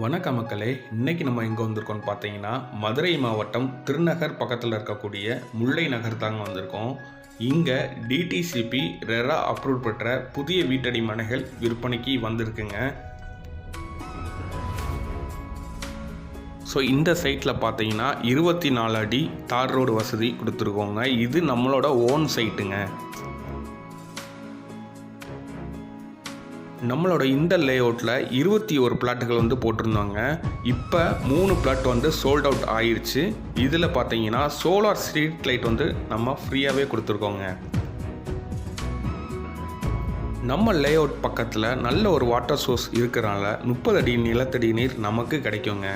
வணக்க மக்களே. இன்னைக்கு நம்ம எங்கே வந்திருக்கோம்னு பார்த்தீங்கன்னா மதுரை மாவட்டம் திருநகர் பக்கத்தில் இருக்கக்கூடிய முல்லை நகர் தாங்க வந்திருக்கோம். இங்கே டிடிசிபி ரெரா அப்ரூவ் பெற்ற புதிய வீட்டடி மனைகள் விற்பனைக்கு வந்திருக்குங்க. ஸோ இந்த சைட்டில் பார்த்தீங்கன்னா இருபத்தி நாலு அடி தார் ரோடு வசதி கொடுத்துருக்கோங்க. இது நம்மளோட ஓன் சைட்டுங்க நம்மளோட இந்த லேஅவுட்டில் இருபத்தி ஒரு பிளாட்டுகள் வந்து போட்டிருந்தாங்க. இப்போ மூணு பிளாட் வந்து சோல்ட் அவுட் ஆயிடுச்சு இதில் பார்த்தீங்கன்னா சோலார் ஸ்ட்ரீட் லைட் வந்து நம்ம ஃப்ரீயாகவே கொடுத்துருக்கோங்க. நம்ம லேஅவுட் பக்கத்தில் நல்ல ஒரு வாட்டர் சோர்ஸ் இருக்கிறனால முப்பது அடி நிலத்தடி நீர் நமக்கு கிடைக்குங்க.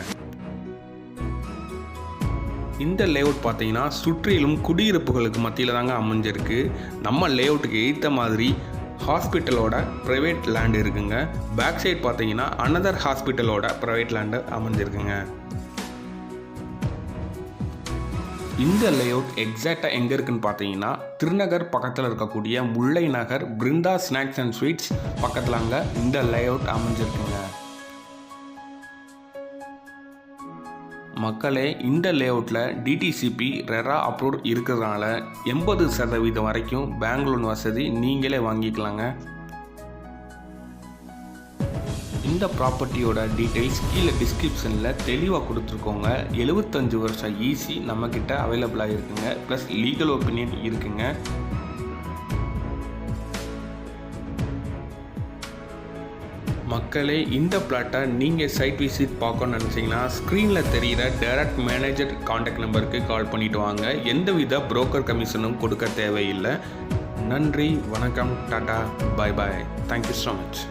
இந்த லேஅவுட் பார்த்தீங்கன்னா சுற்றிலும் குடியிருப்புகளுக்கு மத்தியில் தாங்க அமைஞ்சிருக்கு. நம்ம லேஅவுட்டுக்கு ஏற்ற மாதிரி ஹாஸ்பிட்டலோட ப்ரைவேட் லேண்ட் இருக்குங்க. பேக் சைட் பார்த்தீங்கன்னா அனதர் ஹாஸ்பிட்டலோட ப்ரைவேட் லேண்டு அமைஞ்சிருக்குங்க. இந்த லேஅவுட் எக்ஸாக்டாக எங்கே இருக்குன்னு பார்த்தீங்கன்னா திருநகர் பக்கத்தில் இருக்கக்கூடிய Mullai Nagar Brindha snacks and sweets பக்கத்தில் அங்கே இந்த லேஅவுட் அமைஞ்சிருக்குங்க. மக்களே இந்த லேஅவுட்டில் டிடிசிபி ரெரா அப்ரூவ் இருக்கிறதுனால எண்பது சதவீதம் வரைக்கும் பேங்க் லோன் வசதி நீங்களே வாங்கிக்கலாங்க. இந்த ப்ராப்பர்ட்டியோட டீட்டெயில்ஸ் கீழே டிஸ்கிரிப்ஷனில் தெளிவாக கொடுத்துருக்கோங்க. எழுபத்தஞ்சு வருஷம் ஈஸி நம்மக்கிட்ட அவைலபிளாக இருக்குங்க. ப்ளஸ் லீகல் ஒப்பீனியன் இருக்குங்க. மக்களே இந்த பிளாட்டை நீங்கள் சைட் விசிட் பார்க்கணும்னு நினச்சிங்கன்னா ஸ்க்ரீனில் தெரிகிற டைரக்ட் மேனேஜர் காண்டாக்ட் நம்பருக்கு கால் பண்ணிட்டு வாங்க. எந்தவித புரோக்கர் கமிஷனும் கொடுக்க தேவையில்லை. நன்றி வணக்கம் tata bye bye thank you so much